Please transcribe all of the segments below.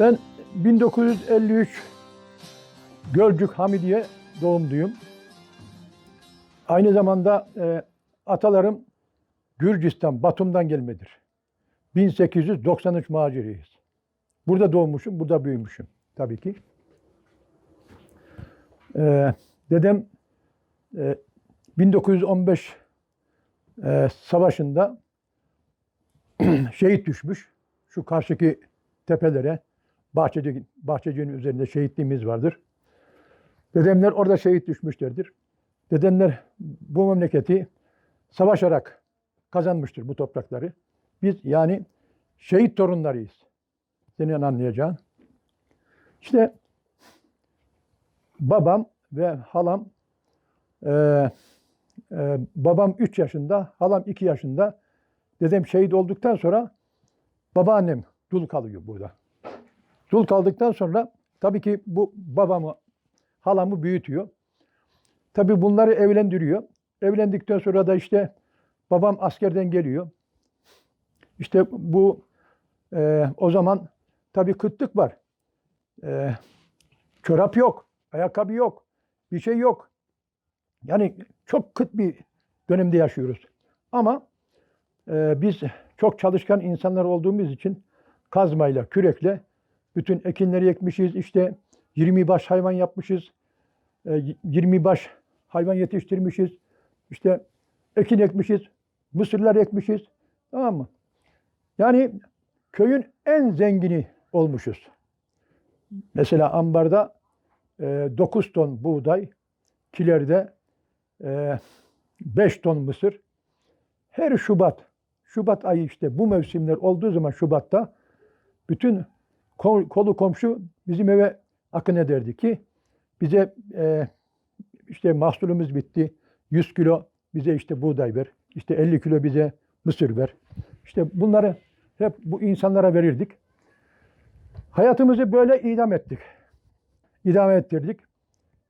Ben 1953 Gölcük Hamidiye doğumluyum. Aynı zamanda e, atalarım Gürcistan, Batum'dan gelmedir. 1893 maciriyiz. Burada doğmuşum, burada büyümüşüm tabii ki. E, dedem e, 1915 e, savaşında şehit düşmüş. Şu karşıki tepelere, Bahçeci, Bahçeci'nin üzerinde şehitliğimiz vardır. Dedemler orada şehit düşmüşlerdir. Dedemler bu memleketi savaşarak kazanmıştır bu toprakları. Biz yani şehit torunlarıyız. Senin anlayacağın. İşte babam ve halam e, e, babam 3 yaşında, halam 2 yaşında. Dedem şehit olduktan sonra babaannem dul kalıyor burada. Dul kaldıktan sonra tabii ki bu babamı, halamı büyütüyor. Tabii bunları evlendiriyor. Evlendikten sonra da işte babam askerden geliyor. İşte bu e, o zaman tabii kıtlık var. E, çorap yok, ayakkabı yok, bir şey yok. Yani çok kıt bir dönemde yaşıyoruz. Ama e, biz çok çalışkan insanlar olduğumuz için kazmayla, kürekle bütün ekinleri ekmişiz. İşte 20 baş hayvan yapmışız. E, 20 baş hayvan yetiştirmişiz. İşte ekin ekmişiz. Mısırlar ekmişiz. Tamam mı? Yani köyün en zengini olmuşuz. Mesela ambarda e, 9 ton buğday, kilerde e, 5 ton mısır. Her Şubat, Şubat ayı işte bu mevsimler olduğu zaman Şubat'ta bütün kolu komşu bizim eve akın ederdi ki bize e, işte mahsulümüz bitti. 100 kilo bize işte buğday ver. İşte 50 kilo bize mısır ver. İşte bunları hep bu insanlara verirdik. Hayatımızı böyle idam ettik. İdame ettirdik.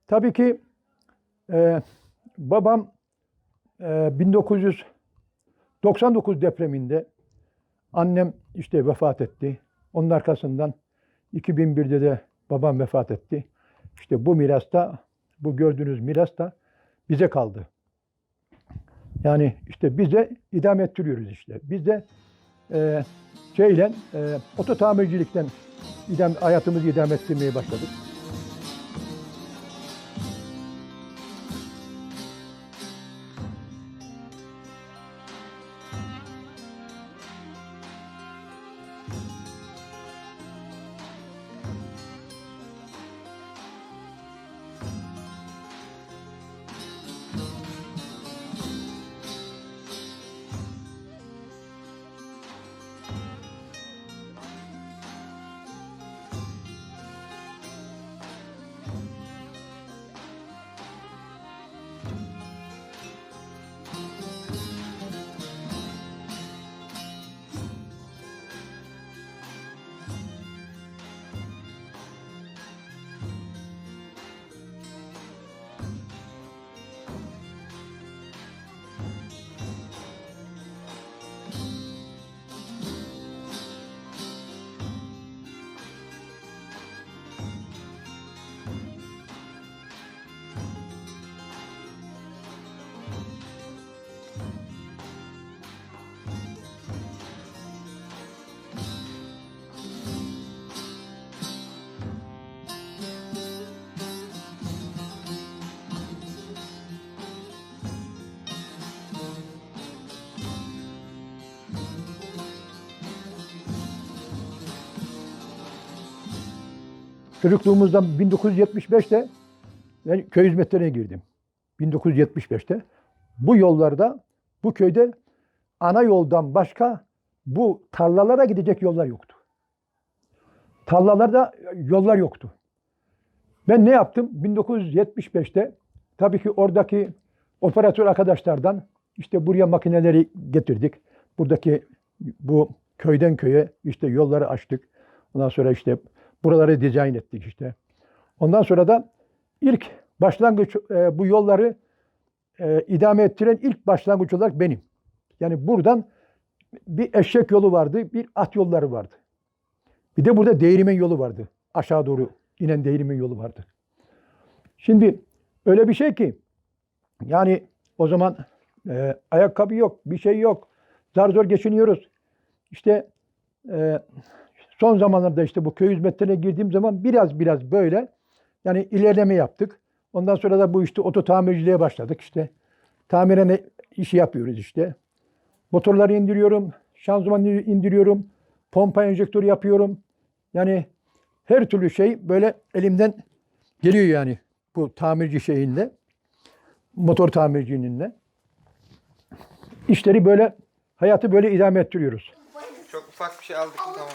Tabii ki e, babam e, 1999 depreminde annem işte vefat etti. Onun arkasından 2001'de de babam vefat etti. İşte bu mirasta, bu gördüğünüz miras da bize kaldı. Yani işte bize idam ettiriyoruz işte. Biz de e, şeyle, e, oto tamircilikten idam, hayatımızı idam ettirmeye başladık. Çocukluğumuzdan 1975'te ben köy hizmetlerine girdim. 1975'te. Bu yollarda, bu köyde ana yoldan başka bu tarlalara gidecek yollar yoktu. Tarlalarda yollar yoktu. Ben ne yaptım? 1975'te tabii ki oradaki operatör arkadaşlardan işte buraya makineleri getirdik. Buradaki bu köyden köye işte yolları açtık. Ondan sonra işte buraları dizayn ettik işte. Ondan sonra da ilk başlangıç e, bu yolları e, idame ettiren ilk başlangıç olarak benim. Yani buradan bir eşek yolu vardı, bir at yolları vardı. Bir de burada değirmen yolu vardı. Aşağı doğru inen değirmen yolu vardı. Şimdi öyle bir şey ki yani o zaman e, ayakkabı yok, bir şey yok. Zar zor geçiniyoruz. İşte e, son zamanlarda işte bu köy hizmetlerine girdiğim zaman biraz biraz böyle yani ilerleme yaptık. Ondan sonra da bu işte oto tamirciliğe başladık işte. Tamirhane işi yapıyoruz işte. Motorları indiriyorum, şanzımanı indiriyorum, pompa enjektörü yapıyorum. Yani her türlü şey böyle elimden geliyor yani bu tamirci şeyinde. Motor tamirciliğinde. İşleri böyle, hayatı böyle idame ettiriyoruz. Çok ufak bir şey aldık tamam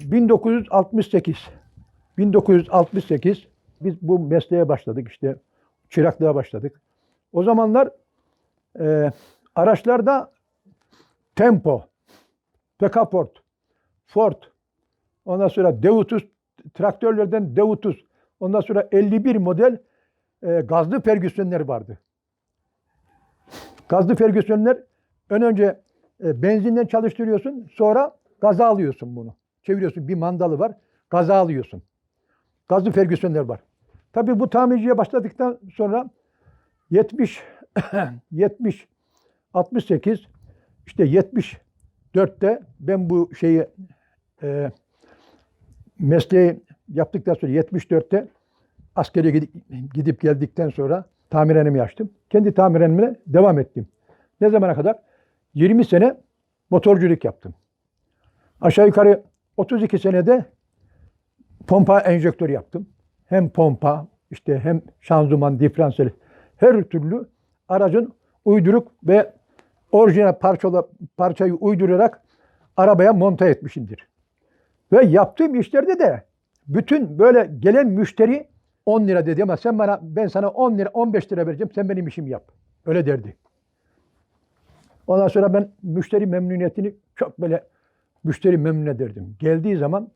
1968. 1968 biz bu mesleğe başladık işte. Çıraklığa başladık. O zamanlar e, araçlarda Tempo, Pekaport, Ford, ondan sonra Devutus, traktörlerden Devutus, ondan sonra 51 model e, gazlı Ferguson'ler vardı. Gazlı Ferguson'ler ön önce e, benzinden çalıştırıyorsun, sonra gaza alıyorsun bunu. Çeviriyorsun, bir mandalı var, gaza alıyorsun. Gazlı Ferguson'ler var. Tabii bu tamirciye başladıktan sonra 70, 70, 68, işte 74'te ben bu şeyi e, mesleği yaptıktan sonra 74'te askere gidip, gidip geldikten sonra tamirhanemi açtım. Kendi tamirhaneme devam ettim. Ne zamana kadar? 20 sene motorculuk yaptım. Aşağı yukarı 32 senede pompa enjektör yaptım. Hem pompa, işte hem şanzıman, diferansiyel, her türlü aracın uyduruk ve orijinal parçalı, parçayı uydurarak arabaya monte etmişimdir. Ve yaptığım işlerde de bütün böyle gelen müşteri 10 lira dedi ama sen bana ben sana 10 lira 15 lira vereceğim sen benim işimi yap. Öyle derdi. Ondan sonra ben müşteri memnuniyetini çok böyle müşteri memnun ederdim. Geldiği zaman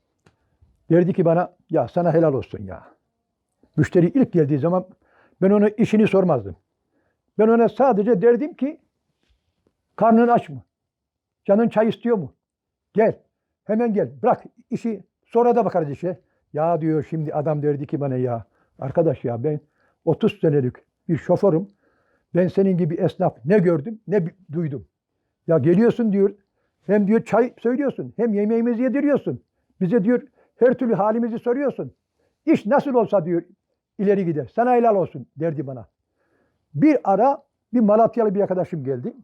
derdi ki bana ya sana helal olsun ya. Müşteri ilk geldiği zaman ben ona işini sormazdım. Ben ona sadece derdim ki karnın aç mı? Canın çay istiyor mu? Gel. Hemen gel. Bırak işi sonra da bakarız işe. Ya diyor şimdi adam derdi ki bana ya arkadaş ya ben 30 senelik bir şoförüm. Ben senin gibi esnaf ne gördüm ne duydum. Ya geliyorsun diyor. Hem diyor çay söylüyorsun. Hem yemeğimizi yediriyorsun. Bize diyor her türlü halimizi soruyorsun. İş nasıl olsa diyor ileri gider. Sana helal olsun derdi bana. Bir ara bir Malatyalı bir arkadaşım geldi.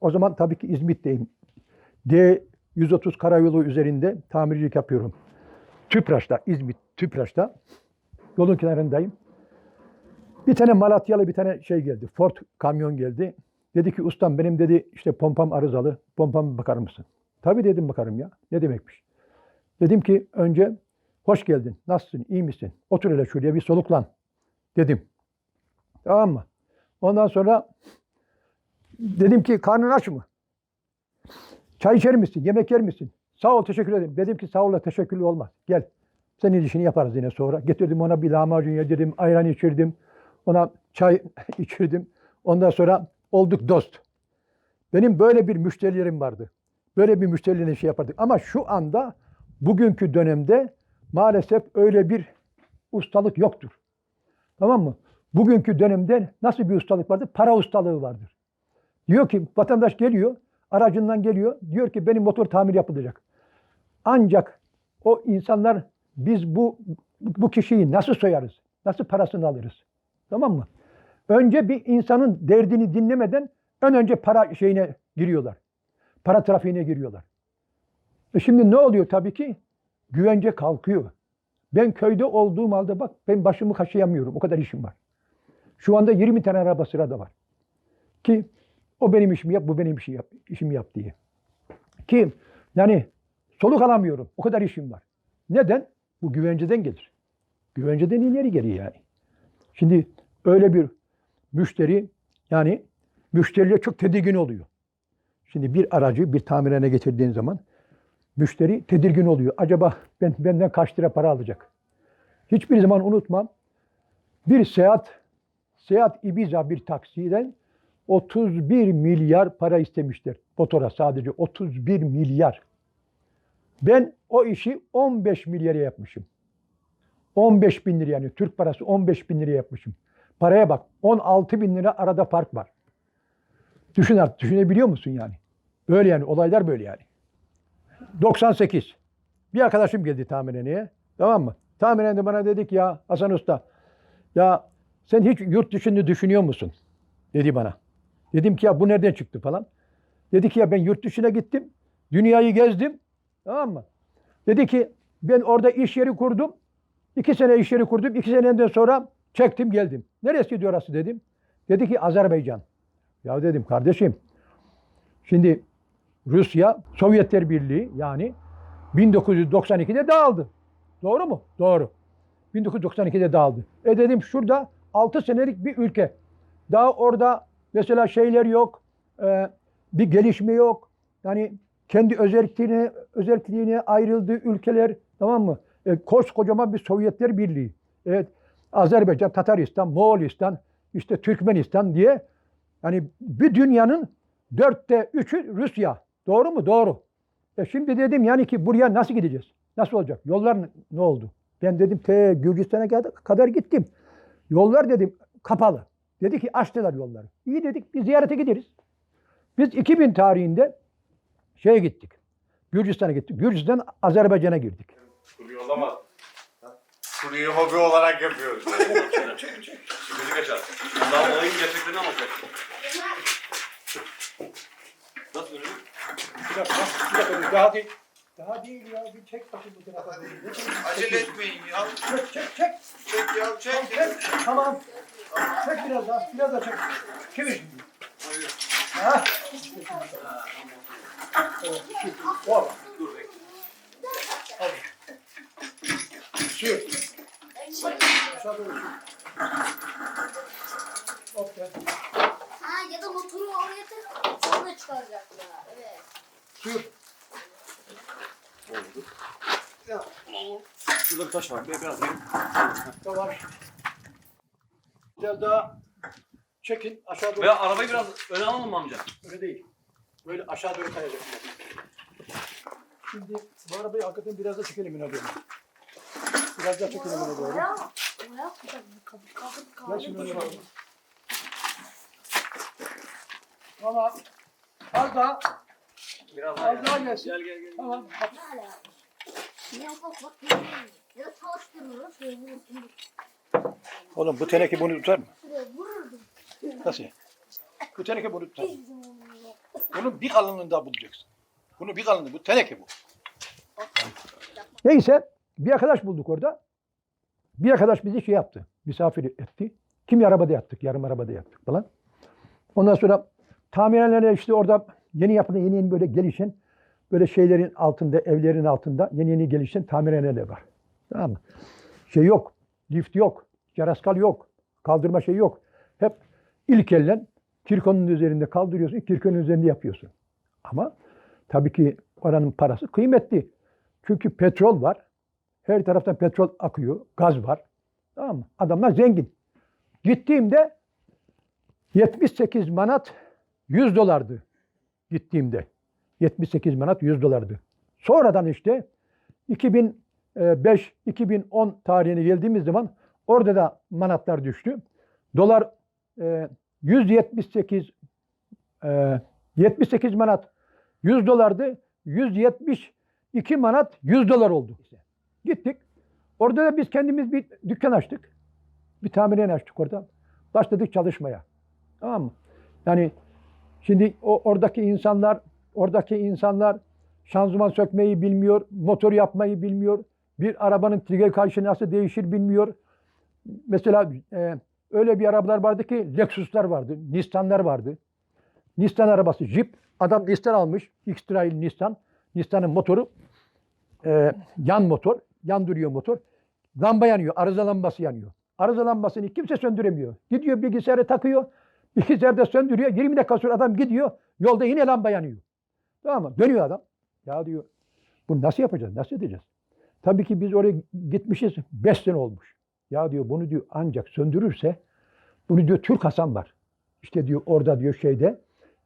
O zaman tabii ki İzmit'teyim. D 130 karayolu üzerinde tamircilik yapıyorum. Tüpraş'ta, İzmit Tüpraş'ta. Yolun kenarındayım. Bir tane Malatyalı bir tane şey geldi. Ford kamyon geldi. Dedi ki ustam benim dedi işte pompam arızalı. Pompam bakar mısın? Tabii dedim bakarım ya. Ne demekmiş? Dedim ki önce hoş geldin. Nasılsın? iyi misin? Otur hele şuraya bir soluklan. Dedim. Tamam mı? Ondan sonra dedim ki karnın aç mı? Çay içer misin? Yemek yer misin? Sağ ol teşekkür ederim. Dedim ki sağ ol teşekkürlü olmaz. Gel. Senin işini yaparız yine sonra. Getirdim ona bir lahmacun yedirdim, ayran içirdim. Ona çay içirdim. Ondan sonra olduk dost. Benim böyle bir müşterilerim vardı. Böyle bir müşterilerle şey yapardık. Ama şu anda bugünkü dönemde maalesef öyle bir ustalık yoktur. Tamam mı? Bugünkü dönemde nasıl bir ustalık vardır? Para ustalığı vardır. Diyor ki vatandaş geliyor, aracından geliyor. Diyor ki benim motor tamir yapılacak. Ancak o insanlar biz bu bu kişiyi nasıl soyarız? Nasıl parasını alırız? Tamam mı? Önce bir insanın derdini dinlemeden ön önce para şeyine giriyorlar. Para trafiğine giriyorlar. E şimdi ne oluyor tabii ki? Güvence kalkıyor. Ben köyde olduğum halde bak ben başımı kaşıyamıyorum. O kadar işim var. Şu anda 20 tane araba sırada var. Ki o benim işimi yap, bu benim işimi yap, işimi yap diye. Ki yani soluk alamıyorum. O kadar işim var. Neden? Bu güvenceden gelir. Güvenceden ileri geliyor yani. Şimdi öyle bir müşteri yani müşteriler çok tedirgin oluyor. Şimdi bir aracı bir tamirhane getirdiğin zaman Müşteri tedirgin oluyor. Acaba ben, benden kaç lira para alacak? Hiçbir zaman unutmam. Bir seyahat, seyahat Ibiza bir taksiden 31 milyar para istemişler. Motora sadece 31 milyar. Ben o işi 15 milyara yapmışım. 15 bin lira yani Türk parası 15 bin lira yapmışım. Paraya bak 16 bin lira arada fark var. Düşün artık düşünebiliyor musun yani? Böyle yani olaylar böyle yani. 98. Bir arkadaşım geldi tamirhaneye. Tamam mı? Tamirhanede bana dedi ki ya Hasan Usta ya sen hiç yurt dışını düşünüyor musun? Dedi bana. Dedim ki ya bu nereden çıktı falan. Dedi ki ya ben yurt dışına gittim. Dünyayı gezdim. Tamam mı? Dedi ki ben orada iş yeri kurdum. İki sene iş yeri kurdum. İki seneden sonra çektim geldim. Neresi diyor orası dedim. Dedi ki Azerbaycan. Ya dedim kardeşim şimdi Rusya Sovyetler Birliği yani 1992'de dağıldı. Doğru mu? Doğru. 1992'de dağıldı. E dedim şurada 6 senelik bir ülke. Daha orada mesela şeyler yok. e, bir gelişme yok. Yani kendi özelliğine, özelliğine ayrıldığı ülkeler tamam mı? E, koskocaman bir Sovyetler Birliği. Evet. Azerbaycan, Tataristan, Moğolistan, işte Türkmenistan diye yani bir dünyanın dörtte üçü Rusya. Doğru mu? Doğru. E şimdi dedim yani ki buraya nasıl gideceğiz? Nasıl olacak? Yollar ne- oldu? Ben dedim te Gürcistan'a kadar- gittim. Yollar dedim kapalı. Dedi ki açtılar yolları. İyi dedik biz ziyarete gideriz. Biz 2000 tarihinde şeye gittik. Gürcistan'a gittik. Gürcistan Azerbaycan'a girdik. Kuruyor Kuruyu hobi olarak yapıyoruz. Müzik açar. Daha olayın gerçeklerini anlatacak. Nasıl ürün? Bir dakika, bir dakika, daha değil. Daha değil ya. Bir çek bakayım bu tarafa. Acele etmeyin ya. Çek, çek, çek. Çek ya çek. Çek. Tamam. Çek biraz daha. Biraz daha çek. Çevir şimdi. Ha? Evet, şu. Dur bekle. Al. Sür. Aşağı doğru sür. Hop gel. Ha ya da motoru oraya tak sonra çıkaracaklar. Evet. Sür. Şurada bir taş var. Bir- Biraz gelin. Tamam. Biraz daha çekin. Aşağı doğru. Veya arabayı biraz öne alalım mı amca? Öyle değil. Böyle aşağı doğru kayacak. Şimdi bu arabayı hakikaten biraz da çekelim öne doğru. Biraz daha çekelim öne doğru. Ver şimdi öne doğru. Tamam. Az daha. Biraz Az daha gelsin. Gel gel gel. Tamam. Hala. Ne bak bak. Oğlum bu teneke bunu tutar mı? Nasıl? Bu teneke bunu tutar mı? Bunun bir kalınlığında bulacaksın. Bunu bir kalınlığı, bu teneke bu. Neyse bir arkadaş bulduk orada. Bir arkadaş bizi şey yaptı, misafir etti. Kimi arabada yattık, yarım arabada yattık falan. Ondan sonra tamirhanelere işte orada yeni yapılan, yeni yeni böyle gelişen, böyle şeylerin altında, evlerin altında yeni yeni gelişen tamirhaneler var. Tamam mı? Şey yok, lift yok, yaraskal yok, kaldırma şey yok. Hep ilk elden kirkonun üzerinde kaldırıyorsun, kirkonun üzerinde yapıyorsun. Ama tabii ki oranın parası kıymetli. Çünkü petrol var. Her taraftan petrol akıyor, gaz var. Tamam mı? Adamlar zengin. Gittiğimde 78 manat 100 dolardı. Gittiğimde. 78 manat 100 dolardı. Sonradan işte 2005-2010 tarihine geldiğimiz zaman orada da manatlar düştü. Dolar e, 178 e, 78 manat 100 dolardı. 172 manat 100 dolar oldu. Gittik. Orada da biz kendimiz bir dükkan açtık. Bir tamirhane açtık orada. Başladık çalışmaya. Tamam mı? Yani şimdi o oradaki insanlar oradaki insanlar şanzıman sökmeyi bilmiyor, motor yapmayı bilmiyor. Bir arabanın trigger kayışı nasıl değişir bilmiyor. Mesela e, öyle bir arabalar vardı ki Lexus'lar vardı, Nissan'lar vardı. Nissan arabası Jeep. Adam Nissan almış. X-Trail Nissan. Nissan'ın motoru e, yan motor. Yan duruyor motor. Lamba yanıyor. Arıza lambası yanıyor. Arıza lambasını kimse söndüremiyor. Gidiyor bilgisayara takıyor. Bilgisayarda söndürüyor. 20 dakika sonra adam gidiyor. Yolda yine lamba yanıyor. Tamam mı? Dönüyor adam. Ya diyor Bunu nasıl yapacağız? Nasıl edeceğiz? Tabii ki biz oraya gitmişiz. Beş sene olmuş. Ya diyor bunu diyor ancak söndürürse bunu diyor Türk Hasan var. İşte diyor orada diyor şeyde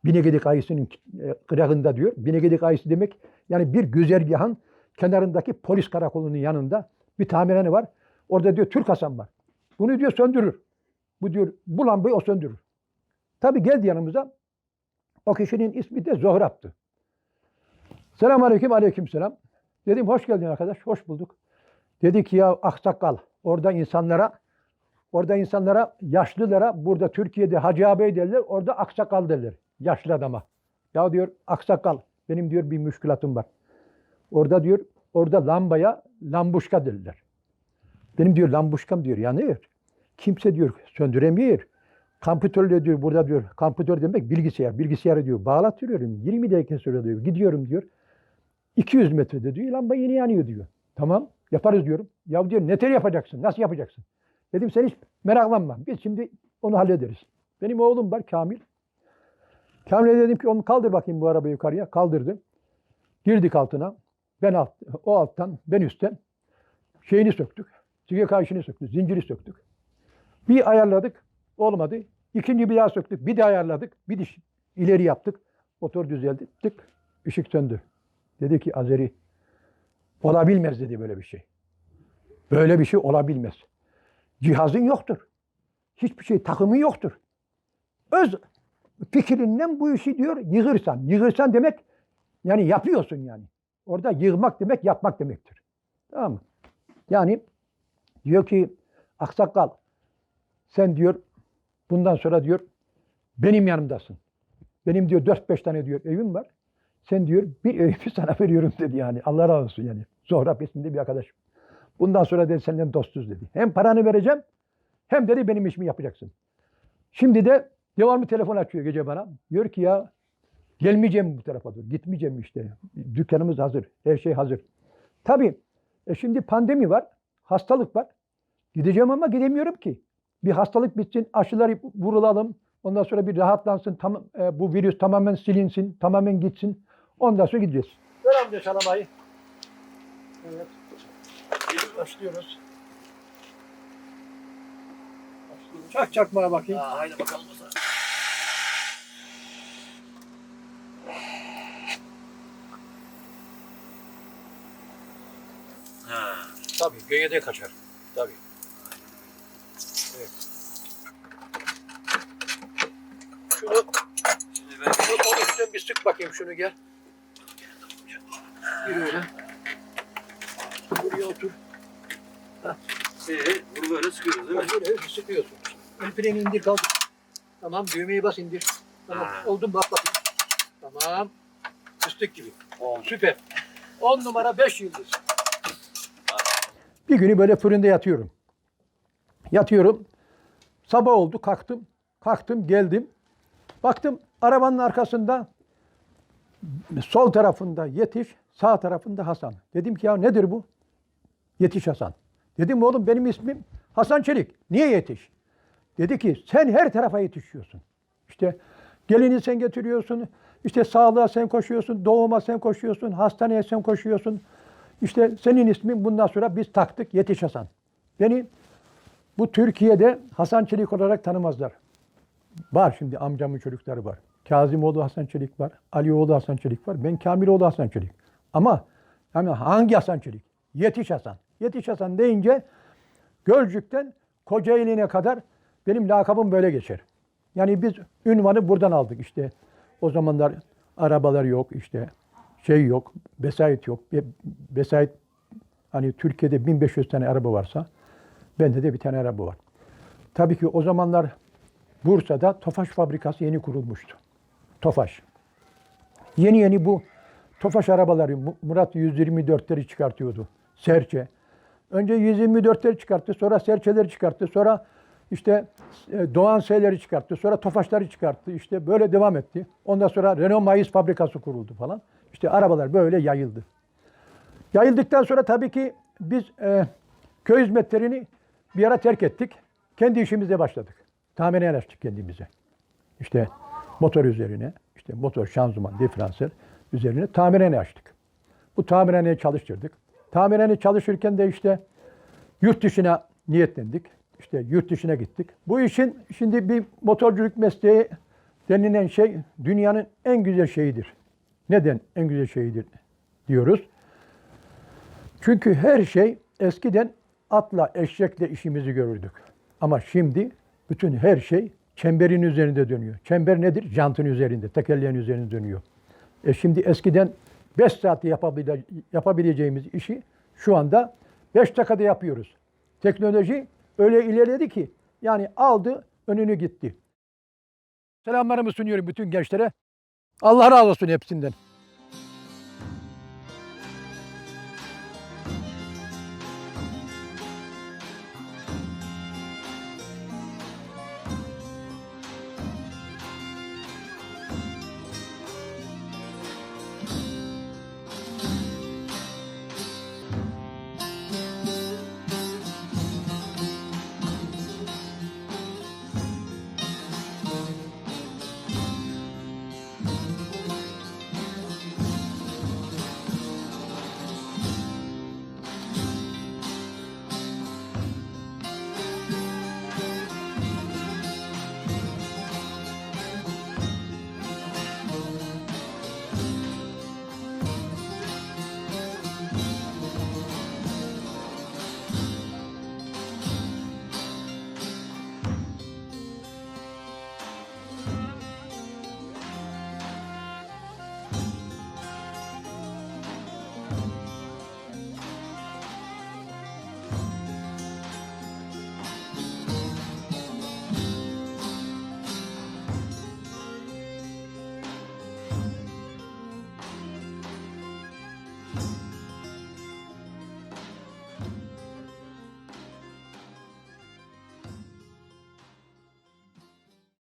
Binegedik Ayısı'nın e, kırağında diyor. Binegedik Ayısı demek yani bir güzergahın kenarındaki polis karakolunun yanında bir tamirhane var. Orada diyor Türk Hasan var. Bunu diyor söndürür. Bu diyor bu lambayı o söndürür. Tabii geldi yanımıza. O kişinin ismi de Zohrap'tı. Selam aleyküm aleyküm selam. Dedim hoş geldin arkadaş. Hoş bulduk. Dedi ki ya aksakal orada insanlara orada insanlara yaşlılara burada Türkiye'de Hacı ağabey derler. Orada aksakal derler. Yaşlı adama. Ya diyor aksakal benim diyor bir müşkülatım var. Orada diyor orada lambaya lambuşka derler. Benim diyor lambuşkam diyor yanıyor. Kimse diyor söndüremiyor. Kompütörle diyor burada diyor. Kompütör demek bilgisayar. Bilgisayarı diyor bağlatıyorum. 20 dakika sonra diyor. Gidiyorum diyor. 200 metrede diyor. Lamba yeni yanıyor diyor. Tamam yaparız diyorum. Ya diyor neler yapacaksın? Nasıl yapacaksın? Dedim sen hiç meraklanma. Biz şimdi onu hallederiz. Benim oğlum var Kamil. Kamil'e dedim ki onu kaldır bakayım bu arabayı yukarıya. Kaldırdı. Girdik altına. Ben alt, o alttan, ben üstten. Şeyini söktük. Sige kayışını söktük. Zinciri söktük. Bir ayarladık. Olmadı. İkinci bir daha söktük. Bir de ayarladık. Bir diş ileri yaptık. Motor düzeldi. Tık. ışık söndü. Dedi ki Azeri olabilmez dedi böyle bir şey. Böyle bir şey olabilmez. Cihazın yoktur. Hiçbir şey takımı yoktur. Öz fikrinden bu işi diyor yığırsan. Yığırsan demek yani yapıyorsun yani. Orada yığmak demek yapmak demektir. Tamam mı? Yani diyor ki aksakal sen diyor bundan sonra diyor benim yanımdasın. Benim diyor 4-5 tane diyor evim var. Sen diyor bir evimi sana veriyorum dedi yani. Allah razı olsun yani. Zohrab isminde bir arkadaşım. Bundan sonra dedi senden dostuz dedi. Hem paranı vereceğim hem dedi benim işimi yapacaksın. Şimdi de devamlı telefon açıyor gece bana. Diyor ki ya gelmeyeceğim bu tarafa dur. Gitmeyeceğim işte. Dükkanımız hazır. Her şey hazır. Tabii e şimdi pandemi var. Hastalık var. Gideceğim ama gidemiyorum ki. Bir hastalık bitsin, aşıları vurulalım. Ondan sonra bir rahatlansın, tam, e, bu virüs tamamen silinsin, tamamen gitsin. Ondan sonra gideceğiz. Selam de Şalamayı. Evet. Başlıyoruz. Başlıyoruz. Çak çakmaya bakayım. Ha, haydi bakalım o zaman. Ha. Tabii göğe kaçar. Tabii. Evet. Şunu, Şimdi ben şunu konuştum bir sık bakayım şunu gel. Bir öyle. Buraya otur. ee, bunu böyle sıkıyoruz değil mi? Böyle sıkıyorsun. El freni indir kaldır. Tamam düğmeyi bas indir. Tamam Ha. oldu mu bak bakayım. Tamam. Fıstık gibi. Oldu. Süper. 10 numara 5 yıldız. Bir günü böyle fırında yatıyorum. Yatıyorum. Sabah oldu kalktım. Kalktım geldim. Baktım arabanın arkasında sol tarafında Yetiş, sağ tarafında Hasan. Dedim ki ya nedir bu? Yetiş Hasan. Dedim oğlum benim ismim Hasan Çelik. Niye Yetiş? Dedi ki sen her tarafa yetişiyorsun. İşte gelini sen getiriyorsun. İşte sağlığa sen koşuyorsun, doğuma sen koşuyorsun, hastaneye sen koşuyorsun. İşte senin ismin bundan sonra biz taktık Yetiş Hasan. Beni bu Türkiye'de Hasan Çelik olarak tanımazlar. Var şimdi amcamın çocukları var. Kazimoğlu Hasan Çelik var. Alioğlu Hasan Çelik var. Ben Kamiloğlu Hasan Çelik. Ama yani hangi Hasan Çelik? Yetiş Hasan. Yetiş Hasan deyince Gölcük'ten Kocaeli'ne kadar benim lakabım böyle geçer. Yani biz ünvanı buradan aldık işte. O zamanlar arabalar yok işte şey yok, vesait yok. Vesait hani Türkiye'de 1500 tane araba varsa bende de bir tane araba var. Tabii ki o zamanlar Bursa'da Tofaş fabrikası yeni kurulmuştu. Tofaş. Yeni yeni bu Tofaş arabaları Mu- Murat 124'leri çıkartıyordu. Serçe. Önce 124'leri çıkarttı, sonra serçeleri çıkarttı, sonra işte e, Doğan S'leri çıkarttı, sonra Tofaşları çıkarttı. İşte böyle devam etti. Ondan sonra Renault Mayıs fabrikası kuruldu falan. İşte arabalar böyle yayıldı. Yayıldıktan sonra tabii ki biz e, köy hizmetlerini bir ara terk ettik. Kendi işimize başladık. Tamirine açtık kendimize. İşte motor üzerine, işte motor, şanzıman, diferansiyel üzerine tamirhane açtık. Bu tamirhaneye çalıştırdık. Tamirhane çalışırken de işte yurt dışına niyetlendik. İşte yurt dışına gittik. Bu işin şimdi bir motorculuk mesleği denilen şey dünyanın en güzel şeyidir. Neden en güzel şeyidir diyoruz? Çünkü her şey eskiden atla, eşekle işimizi görürdük. Ama şimdi bütün her şey çemberin üzerinde dönüyor. Çember nedir? Jantın üzerinde, tekerleğin üzerinde dönüyor. E şimdi eskiden 5 saatte yapabile- yapabileceğimiz işi şu anda 5 dakikada yapıyoruz. Teknoloji öyle ilerledi ki yani aldı önünü gitti. Selamlarımı sunuyorum bütün gençlere. Allah razı olsun hepsinden.